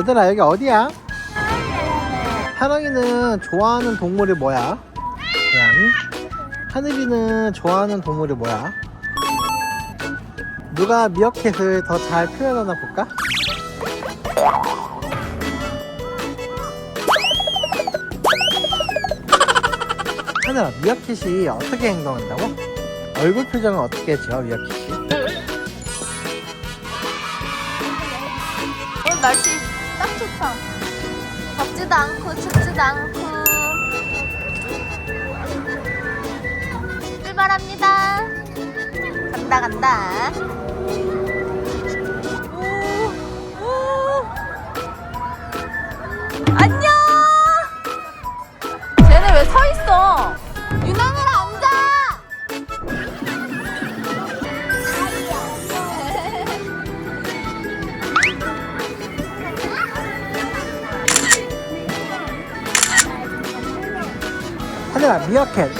얘들아 여기 어디야? 하랑이는 좋아하는 동물이 뭐야? 고양이? 하늘이는 좋아하는 동물이 뭐야? 누가 미어캣을 더 잘 표현하나 볼까? 하늘아 미어캣이 어떻게 행동한다고? 얼굴 표정은 어떻게 지어 미어캣이? 오늘 날씨. 덥지도 않고 춥지도 않고. 출발합니다. 간다 간다. 하늘아 미어캣.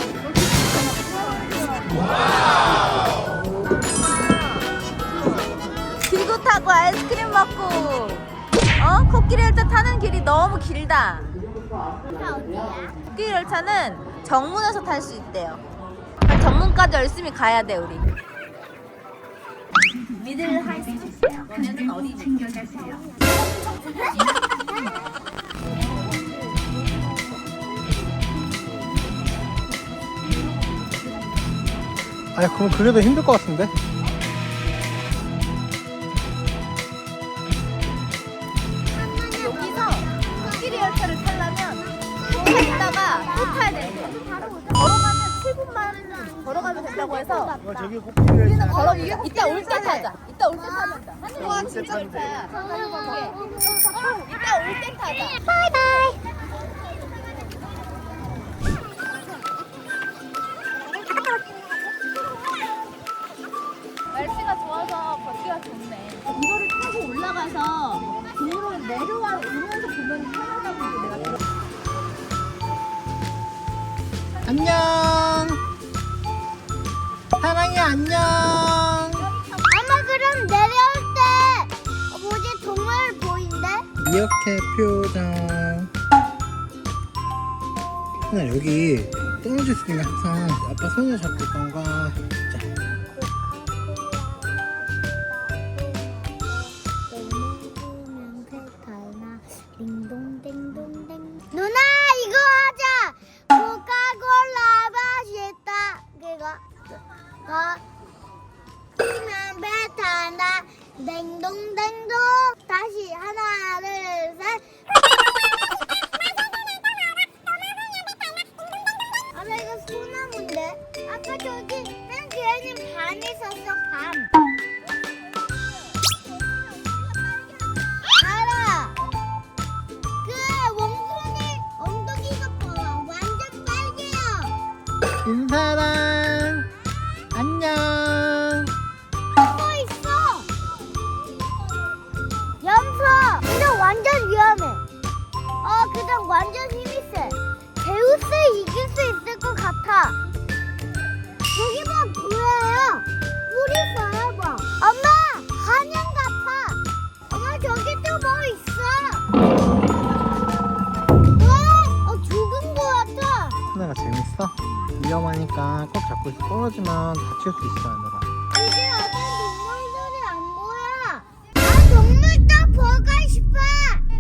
길고 타고 아이스크림 먹고. 어? 코끼리 열차 타는 길이 너무 길다. 코끼리 열차는 정문에서 탈 수 있대요. 정문까지 열심히 가야 돼 우리. 미들 하이스쿨 있어요 걔네는 어디? 챙겨가세요 아니 그럼 그게 더 힘들 것 같은데? 여기서 코끼리 열차를 타려면 탔다가 또 타야 돼 걸어가면 7분만 걸어가면 된다고 해서 저기 코끼리 우리는 걸어 이따 올 때 타자. 이따 올 때 타면 돼. 하늘이 진짜 좋다. 이따 올 때 타자. 미어캣 표정. 하늘 여기 떨어질 수 있으면 항상 아빠 손을 잡고 있던가. 자, 개는 위험하니까 꼭 잡고 있어 떨어지면 다칠 수 있어 하늘아 이제 어떤 동물들이 안 보여. 아, 동물도 보고 싶어.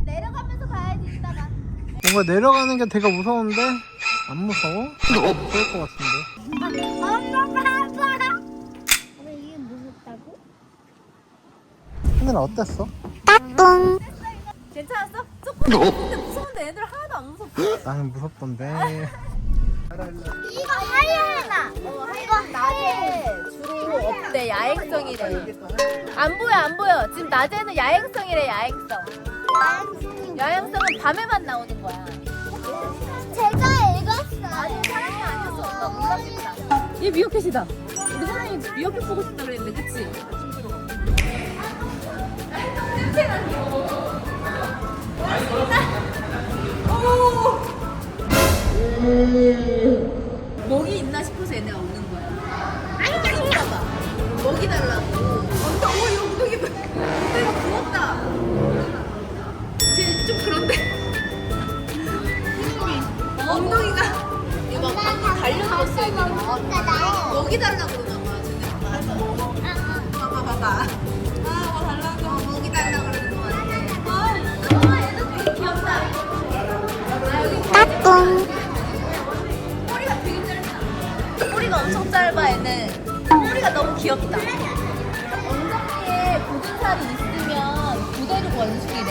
내려가면서 가야지 이따가. 뭔가 내려가는 게 되게 무서운데? 안 무서워? 무서울 것 같은데 엄마 봐봐. 왜 이게 무섭다고? 하늘아 어땠어? 괜찮았어? 조금 무서운데 애들 하나도 안 무섭고. 나는 무섭던데 이거 하이에나. 이거 낮에 주로 없대 야행성이래. 안 보여 안 보여. 지금 낮에는 야행성이래 야행성. 야행성은 밤에만 나오는 거야. 제가 읽었어. 아니 사람이 아니었어. 엄마 몰랐겠다. 얘 미어캣이다. 우리 사람이 미어캣 보고 싶다 그랬는데 그치? 음. 목이 있나 싶어서 얘네가 오는 거야. 아니, 짜증나! 목이 달라고. 엉덩, 어, 어 이 뭐- 어, 엉덩이 봐. 내가 부었다. 쟤 좀 그런데. 엉덩이가. 얘막 달려들었어, 얘가. 목이 달라고 그러나 봐, 쟤네. 봐봐, 봐봐. 아, 뭐 달라고. 뭐 목이 달라고 그러는 거 같아. 얘는. 꼬리가 너무 귀엽다. 엉덩이에 굳은 살이 있으면 그대로 원숭이래.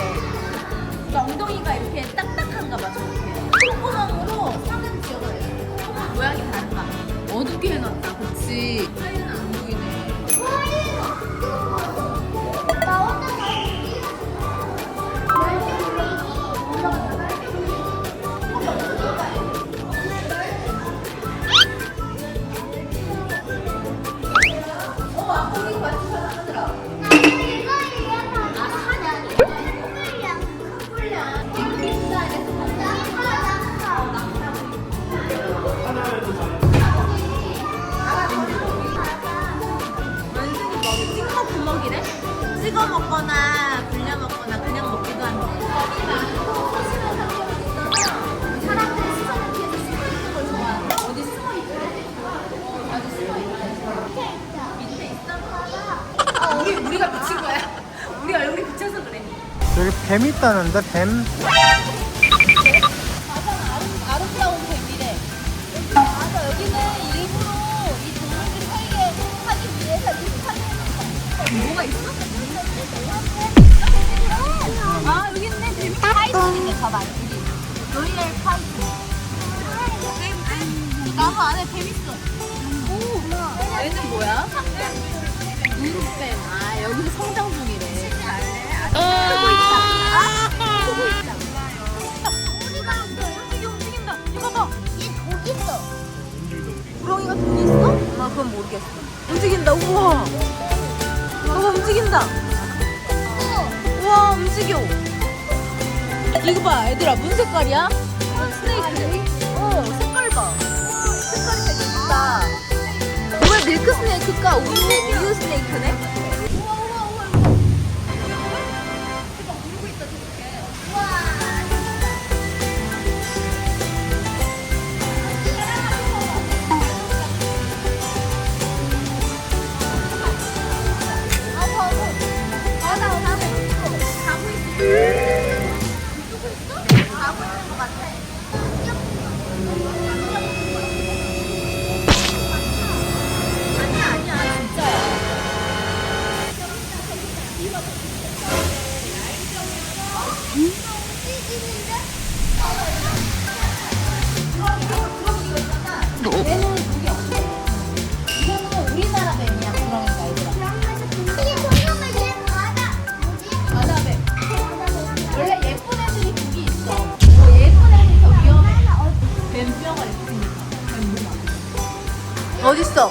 그러니까 엉덩이가 이렇게 딱딱한가 봐 저렇게. 콧구멍으로 사는 지역을 내. 콧구멍 모양이 다른가. 어둡게 해놨다. 그치. 사이는 안 보이네. 뱀 있다는데 뱀 가장 아름, 아름다운 뱀이래. 맞아, 여기는 일부러 이 동물들 살게 하기 위해서 비슷하게 해놓은 뭐가 있어? 아, 여기 있네. 뱀이 파이썬 있네. 봐봐, 여기. 로이얼 파이썬. 뱀, 나무 안에 뱀 있어. 오, 얘는 뭐야? 누룩뱀. 아, 여기서 성장 중이래. 크 그건 모르겠어. 움직인다. 우와. 우와 움직인다. 우와 움직여. 이거 봐 얘들아 무슨 색깔이야? 스네이크. 어 색깔 봐. 색깔이 되게 이쁘다. 왜 밀크 스네이크일까? 우유 우유 스네이크네? 어딨어?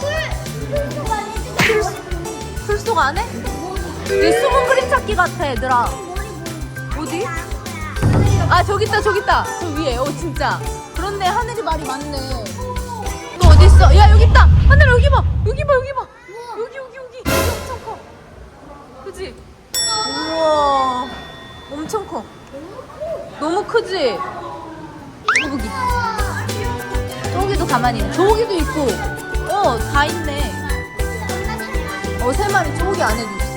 풀속 안에? 내 숨은 그림 찾기 같아, 얘들아. 어디? 아, 저기 있다, 저기 있다. 저 위에. 어, 진짜. 그런데 하늘이 말이 많네. 또 어디 있어? 야, 여기 있다. 하늘 여기 봐. 여기 봐, 여기 봐. 여기, 여기, 여기. 여기 엄청 커. 그지? 우와. 엄청 커. 너무 크지? 저기도 가만히. 저기도 있고. 어, 다 있네. 어, 세 마리 저기 안에 도 있어.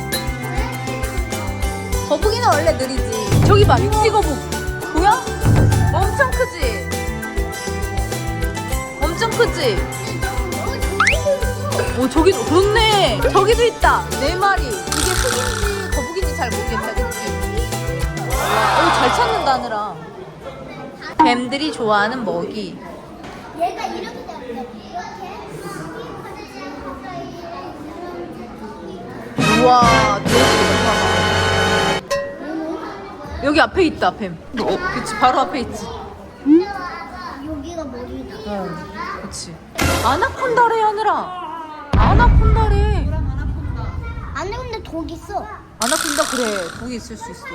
거북이는 원래 느리지. 저기 봐, 육지거북. 보여? 엄청 크지? 엄청 크지? 오, 저기도, 그렇네. 저기도 있다. 네 마리. 이게 흑인지 거북인지 잘 모르겠다, 그치? 와, 오, 잘 찾는다, 하느라. 뱀들이 좋아하는 먹이. 얘가 이렇게 되었대. 이렇게. 우와. 여기 앞에 있다, 뱀. 그치, 바로 앞에 있지. 여기가 머리다. 어, 그치. 아나콘다래, 하느라. 아나콘다래. 안에 근데 독 있어. 아나콘다, 그래. 거기 있을 수 있어.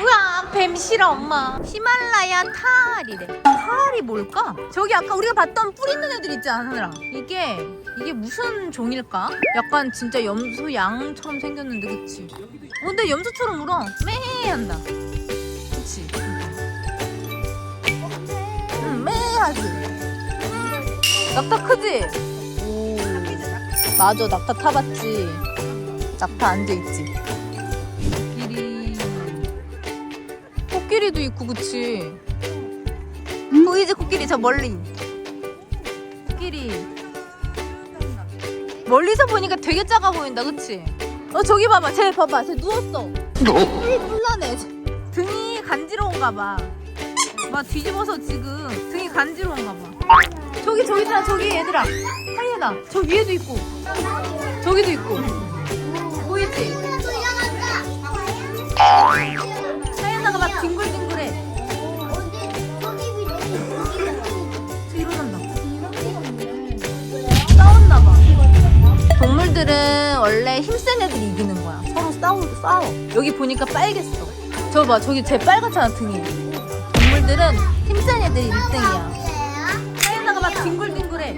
우와, 뱀 싫어, 엄마. 히말라야 타알이래. 타알이 뭘까? 저기 아까 우리가 봤던 뿔 있는 애들 있지 않느라. 이게, 이게 무슨 종일까? 약간 진짜 염소 양처럼 생겼는데, 그치? 어, 근데 염소처럼 울어. 매 한다. 그치? 응, 매 하지. 낙타 크지? 오. 맞아, 낙타 타봤지. 낙타 앉아있지. 코끼리도 있고, 그치? 보이지, 코끼리, 저 멀리. 코끼리. 멀리서 보니까 되게 작아 보인다, 그치? 어, 저기 봐봐. 쟤 봐봐. 쟤 누웠어. 이 불러내. 등이 간지러운가 봐. 막 뒤집어서 지금 등이 간지러운가 봐. 저기 저기 있잖아 저기 얘들아. 하이에나 저 위에도 있고 저기도 있고 보이지? 하이에나가 막 뒹굴뒹굴해. 동물들은 원래 힘센 애들이 이기는 거야. 서로 싸우 싸워. 여기 보니까 빨겠어. 저 봐, 저기 제 빨갛잖아 등이. 동물들은 힘센 애들이 1등이야. 하이에나가 막 뒹굴뒹굴해.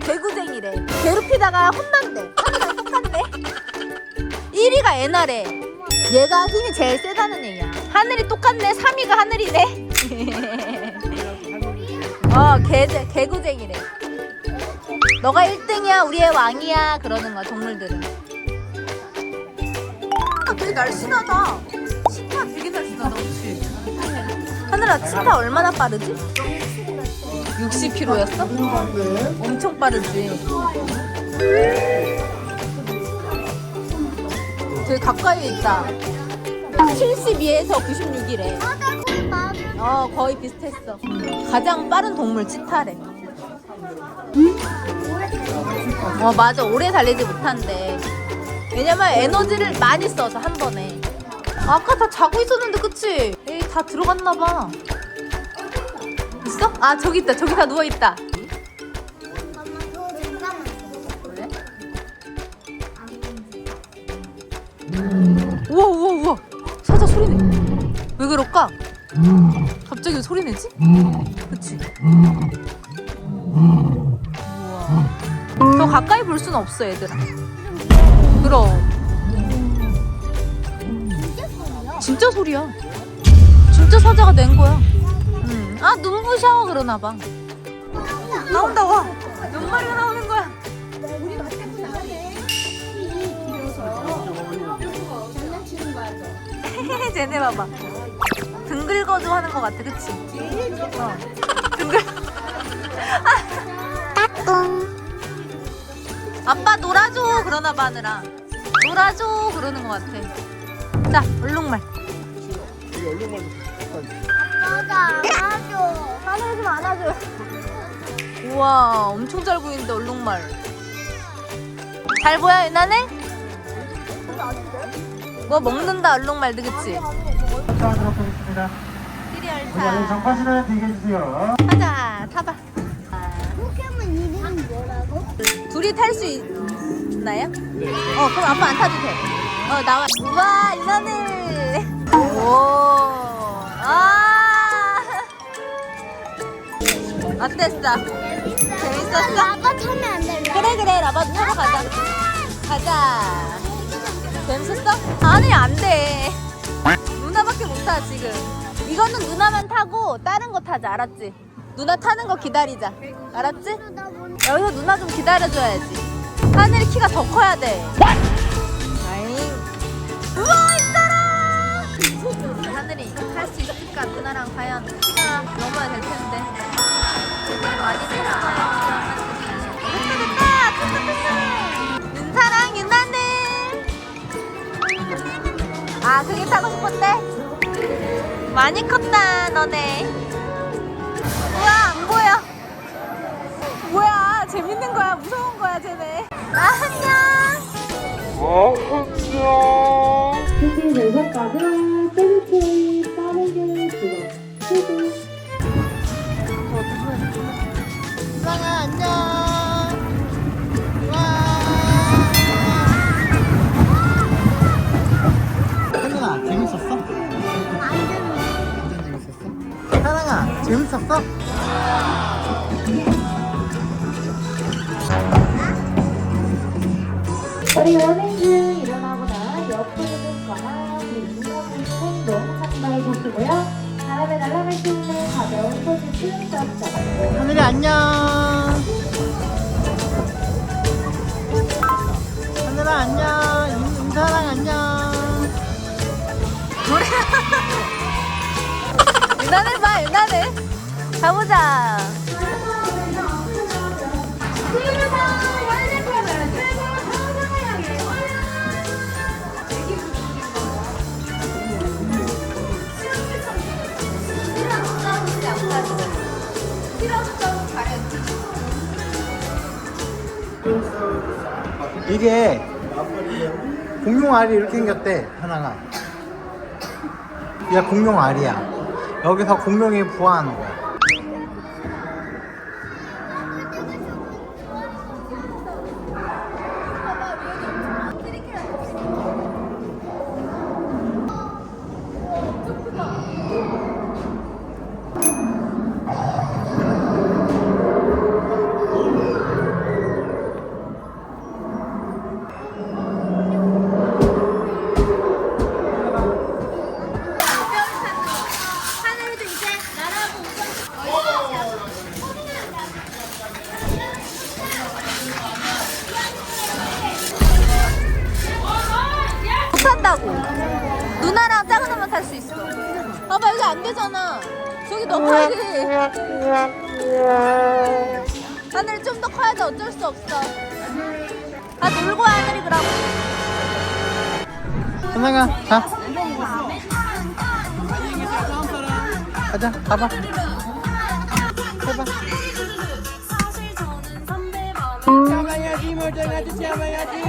개구쟁이래. 괴롭히다가 혼난대. 하늘랑 똑같네. 1위가 애나래. 얘가 힘이 제일 세다는 얘기야. 하늘이 똑같네. 3위가 하늘이네. 어, 개, 개구쟁이래. 너가 1등이야, 우리의 왕이야. 그러는 거야, 동물들은. 아, 되게 날씬하다. 치타 되게 날씬하다, 그치? 하늘아, 치타 얼마나 빠르지? 60km였어? 엄청 빠르지. 되게 가까이 있다. 72에서 96이래. 어, 거의 비슷했어. 가장 빠른 동물 치타래. 어, 맞아. 오래 달리지 못한대. 왜냐면 에너지를 많이 써서 한 번에. 아까 다 자고 있었는데, 그치? 에이, 다 들어갔나봐. 있어? 아, 저기 있다. 저기 다 누워있다. 우와, 우와, 우와. 사자 소리내. 왜 그럴까? 갑자기 왜 소리 내지? 그치? 우와. 더 가까이 볼 수는 없어, 얘들아. 그럼. 진짜 소리야. 진짜 사자가 낸 거야. 응. 아, 눈부셔. 그러나 봐. 나온다, 와. 몇 마리가 나오는 거야. 쟤네 봐봐. 등 긁어줘 하는 거 같아, 그치? 어. 등 긁. 아빠 놀아줘 그러나 봐 하느라 놀아줘 그러는 거 같아 자 얼룩말 여기 얼룩말도 하늘 좀 안아줘. 우와 엄청 잘 보이는데 얼룩말 잘 보여 유나네? 뭐 먹는다 얼룩말도 그치? 하도록 하겠습니다. 우리 안에 띠리얼차 장파시는 대기해 주세요. 가자 타봐 포켓몬 이름이 뭐라고? 둘이 탈 수 있나요? 어 그럼 아빠 안 타도 돼 어 나와 우와 유나네 오아 어땠어? 재밌었어? 아빠 타면 안 돼. 그래 그래 라바도 타러 가자 가자 재밌었어? 아니 안돼. 누나밖에 못 타 지금. 이거는 누나만 타고 다른 거 타자 알았지? 누나 타는 거 기다리자. 알았지? 여기서 누나 좀 기다려줘야지. 하늘이 키가 더 커야 돼. 아잉 우와 힘들어! 하늘이 탈 수 있을까 누나랑 과연 키가 넘어야 될 텐데. 많이 컸잖 아 그게 타고 싶었대? 많이 컸다 너네. 우와 안 보여. 뭐야 재밌는 거야 무서운 거야 쟤네. 아 안녕. 특히 내석가가 세부케 사랑아 재밌었어? 우리 중 일어나거나 옆으로 눕거나 그리고 눈감는 행동 하지 말고 보시고요 바람에 날아갈 수 있는 가벼운 포즈 하늘이 안녕. 하늘아 안녕. 나네. 가보자. 이게 공룡 알이 이렇게 생겼대 하나가. 얘 공룡 알이야. 여기서 공룡이 부화하는 거야. 하늘이 좀더 커야지 어쩔 수 없어. 아 놀고 와 하늘이 그럼. 하나가 가. 가자 가봐. 해봐. 잡아야지 멀쩡하지 잡아야지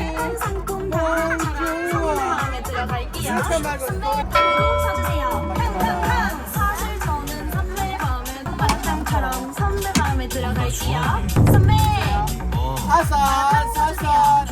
마음에 들어갈 들어갈게요. 선배. 아싸 아싸.